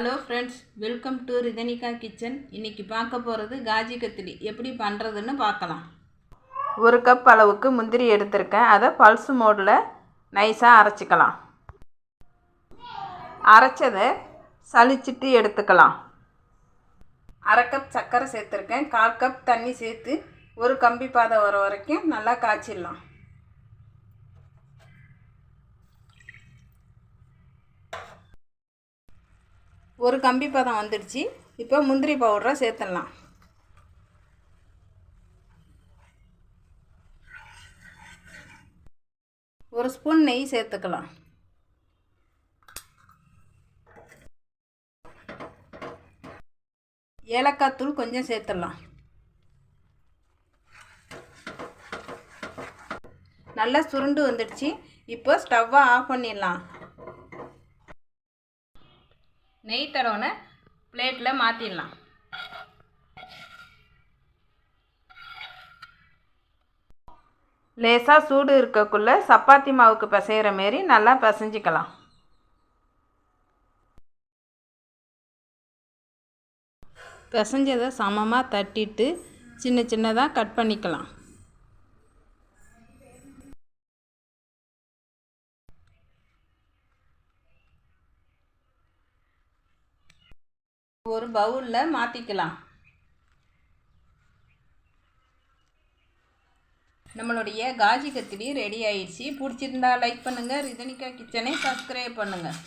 Hello friends welcome to Rithanika kitchen இன்றைக்கி பார்க்க போகிறது காஜி கத்திரி. எப்படி பண்ணுறதுன்னு பார்க்கலாம். ஒரு கப் அளவுக்கு முந்திரி எடுத்திருக்கேன். அதை பல்ஸ் மோடில் நைஸாக அரைச்சிக்கலாம். அரைச்சதை சலிச்சிட்டு எடுத்துக்கலாம். அரை கப் சர்க்கரை சேர்த்துருக்கேன். கால் கப் தண்ணி சேர்த்து ஒரு கம்பி பாதை வர வரைக்கும் நல்லா காய்ச்சிடலாம். ஒரு கம்பி பதம் வந்துடுச்சு. இப்போ முந்திரி பவுடரை சேர்த்துடலாம். ஒரு ஸ்பூன் நெய் சேர்த்துக்கலாம். ஏலக்காய் தூள் கொஞ்சம் சேர்த்துடலாம். நல்லா சுருண்டு வந்துடுச்சு. இப்போ ஸ்டவ்வை ஆஃப் பண்ணிடலாம். நெய் தடவை பிளேட்டில் மாற்றிடலாம் லேசாக சூடு இருக்கக்குள்ளே சப்பாத்தி மாவுக்கு பிசைகிற மாரி நல்லா பிசைஞ்சிக்கலாம். பிசைஞ்சதை சமமாக தட்டிட்டு சின்ன சின்னதாக கட் பண்ணிக்கலாம். ஒரு பவுலில் மாற்றிக்கலாம் நம்மளுடைய காஜி கத்திரி ரெடி ஆயிடுச்சு. பிடிச்சிருந்தா லைக் பண்ணுங்கள் ரிதனிகா கிச்சனை சப்ஸ்கிரைப் பண்ணுங்கள்